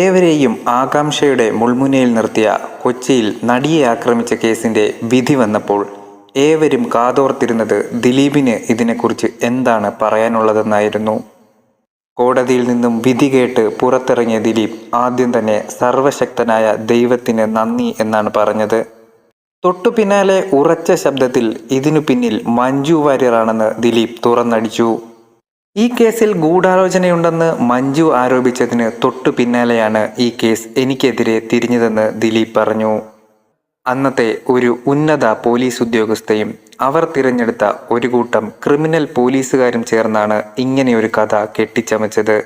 ഏവരെയും ആകാംക്ഷയുടെ മുൾമുനയിൽ നിർത്തിയ കൊച്ചിയിൽ നടിയെ ആക്രമിച്ച കേസിന്റെ വിധി വന്നപ്പോൾ ഏവരും കാതോർത്തിരുന്നത് ദിലീപിന് ഇതിനെക്കുറിച്ച് എന്താണ് പറയാനുള്ളതെന്നായിരുന്നു. കോടതിയിൽ നിന്നും വിധി കേട്ട് പുറത്തിറങ്ങിയ ദിലീപ് ആദ്യം തന്നെ സർവശക്തനായ ദൈവത്തിന് നന്ദി എന്നാണ് പറഞ്ഞത്. തൊട്ടു പിന്നാലെ ഉറച്ച ശബ്ദത്തിൽ ഇതിനു പിന്നിൽ മഞ്ജു വാര്യറാണെന്ന് ദിലീപ് തുറന്നടിച്ചു. ഈ കേസിൽ ഗൂഢാലോചനയുണ്ടെന്ന് മഞ്ജു ആരോപിച്ചതിന് തൊട്ടു പിന്നാലെയാണ് ഈ കേസ് എനിക്കെതിരെ തിരിഞ്ഞതെന്ന് ദിലീപ് പറഞ്ഞു. അന്നത്തെ ഒരു ഉന്നത പോലീസ് ഉദ്യോഗസ്ഥയും അവർ തിരഞ്ഞെടുത്ത ഒരു കൂട്ടം ക്രിമിനൽ പോലീസുകാരും ചേർന്നാണ് ഇങ്ങനെയൊരു കഥ കെട്ടിച്ചമച്ചത്.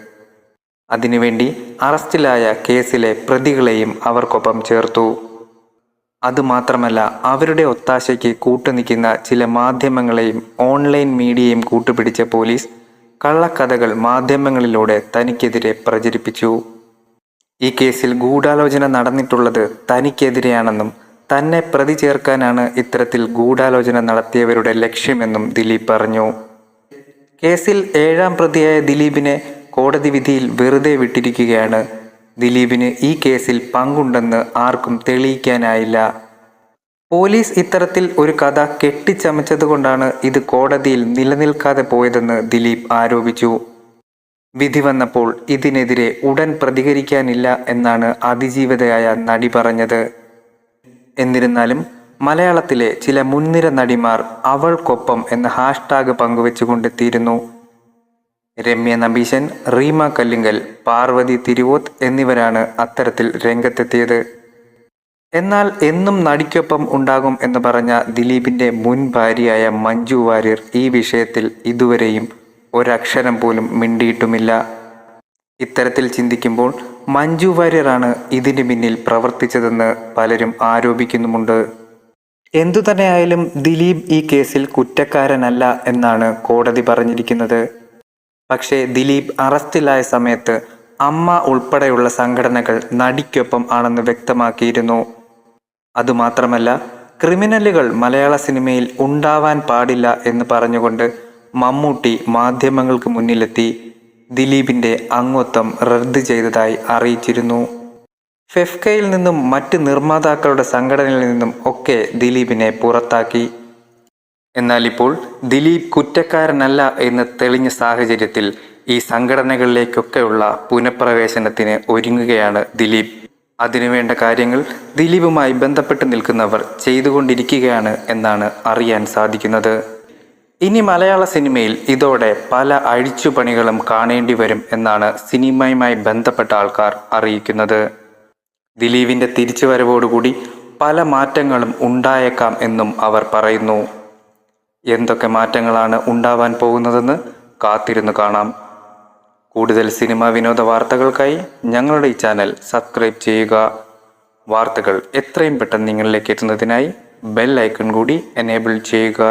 അതിനുവേണ്ടി അറസ്റ്റിലായ കേസിലെ പ്രതികളെയും അവർക്കൊപ്പം ചേർത്തു. അതുമാത്രമല്ല അവരുടെ ഒത്താശയ്ക്ക് കൂട്ടുനിൽക്കുന്ന ചില മാധ്യമങ്ങളെയും ഓൺലൈൻ മീഡിയയും കൂട്ടുപിടിച്ച പോലീസ് കള്ളക്കഥകൾ മാധ്യമങ്ങളിലൂടെ തനിക്കെതിരെ പ്രചരിപ്പിച്ചു. ഈ കേസിൽ ഗൂഢാലോചന നടന്നിട്ടുള്ളത് തനിക്കെതിരെയാണെന്നും തന്നെ പ്രതി ചേർക്കാനാണ് ഇത്തരത്തിൽ ഗൂഢാലോചന നടത്തിയവരുടെ ലക്ഷ്യമെന്നും ദിലീപ് പറഞ്ഞു. കേസിൽ ഏഴാം പ്രതിയായ ദിലീപിനെ കോടതി വിധിയിൽ വെറുതെ വിട്ടിരിക്കുകയാണ്. ദിലീപിന് ഈ കേസിൽ പങ്കുണ്ടെന്ന് ആർക്കും തെളിയിക്കാനായില്ല. പോലീസ് ഇത്തരത്തിൽ ഒരു കഥ കെട്ടിച്ചമച്ചതുകൊണ്ടാണ് ഇത് കോടതിയിൽ നിലനിൽക്കാതെ പോയതെന്ന് ദിലീപ് ആരോപിച്ചു. വിധി വന്നപ്പോൾ ഇതിനെതിരെ ഉടൻ പ്രതികരിക്കാനില്ല എന്നാണ് അതിജീവിതയായ നടി പറഞ്ഞത്. എന്നിരുന്നാലും മലയാളത്തിലെ ചില മുൻനിര നടിമാർ അവൾക്കൊപ്പം എന്ന ഹാഷ്ടാഗ് പങ്കുവെച്ചുകൊണ്ടെത്തിയിരുന്നു. രമ്യ നബീശൻ റീമ കല്ലിങ്കൽ പാർവതി തിരുവോത്ത് എന്നിവരാണ് അത്തരത്തിൽ രംഗത്തെത്തിയത്. എന്നാൽ എന്നും നടിക്കൊപ്പം ഉണ്ടാകും എന്ന് പറഞ്ഞ ദിലീപിന്റെ മുൻ ഭാര്യയായ മഞ്ജു വാര്യർ ഈ വിഷയത്തിൽ ഇതുവരെയും ഒരക്ഷരം പോലും മിണ്ടിയിട്ടുമില്ല. ഇത്തരത്തിൽ ചിന്തിക്കുമ്പോൾ മഞ്ജു വാര്യറാണ് ഇതിന് പിന്നിൽ പ്രവർത്തിച്ചതെന്ന് പലരും ആരോപിക്കുന്നുമുണ്ട്. എന്തുതന്നെയായാലും ദിലീപ് ഈ കേസിൽ കുറ്റക്കാരനല്ല എന്നാണ് കോടതി പറഞ്ഞിരിക്കുന്നത്. പക്ഷേ ദിലീപ് അറസ്റ്റിലായ സമയത്ത് അമ്മ ഉൾപ്പെടെയുള്ള സംഘടനകൾ നടിക്കൊപ്പം ആണെന്ന് വ്യക്തമാക്കിയിരുന്നു. അതുമാത്രമല്ല ക്രിമിനലുകൾ മലയാള സിനിമയിൽ ഉണ്ടാവാൻ പാടില്ല എന്ന് പറഞ്ഞുകൊണ്ട് മമ്മൂട്ടി മാധ്യമങ്ങൾക്ക് മുന്നിലെത്തി ദിലീപിന്റെ അംഗത്വം റദ്ദ് ചെയ്തതായി അറിയിച്ചിരുന്നു. ഫെഫ്കയിൽ നിന്നും മറ്റ് നിർമ്മാതാക്കളുടെ സംഘടനയിൽ നിന്നും ഒക്കെ ദിലീപിനെ പുറത്താക്കി. എന്നാൽ ഇപ്പോൾ ദിലീപ് കുറ്റക്കാരനല്ല എന്ന് തെളിഞ്ഞ സാഹചര്യത്തിൽ ഈ സംഘടനകളിലേക്കൊക്കെയുള്ള പുനഃപ്രവേശനത്തിന് ഒരുങ്ങുകയാണ് ദിലീപ്. അതിനുവേണ്ട കാര്യങ്ങൾ ദിലീപുമായി ബന്ധപ്പെട്ട് നിൽക്കുന്നവർ ചെയ്തുകൊണ്ടിരിക്കുകയാണ് എന്നാണ് അറിയാൻ സാധിക്കുന്നത്. ഇനി മലയാള സിനിമയിൽ ഇതോടെ പല അഴിച്ചുപണികളും കാണേണ്ടി വരും എന്നാണ് സിനിമയുമായി ബന്ധപ്പെട്ട ആൾക്കാർ അറിയിക്കുന്നത്. ദിലീപിന്റെ തിരിച്ചുവരവോടുകൂടി പല മാറ്റങ്ങളും ഉണ്ടായേക്കാം എന്നും അവർ പറയുന്നു. എന്തൊക്കെ മാറ്റങ്ങളാണ് ഉണ്ടാവാൻ പോകുന്നതെന്ന് കാത്തിരുന്നു കാണാം. കൂടുതൽ സിനിമ വിനോദ വാർത്തകൾക്കായി ഞങ്ങളുടെ ഈ ചാനൽ സബ്സ്ക്രൈബ് ചെയ്യുക. വാർത്തകൾ എത്രയും പെട്ടെന്ന് നിങ്ങളിലേക്ക് എത്തുന്നതിനായി ബെൽ ഐക്കൺ കൂടി എനേബിൾ ചെയ്യുക.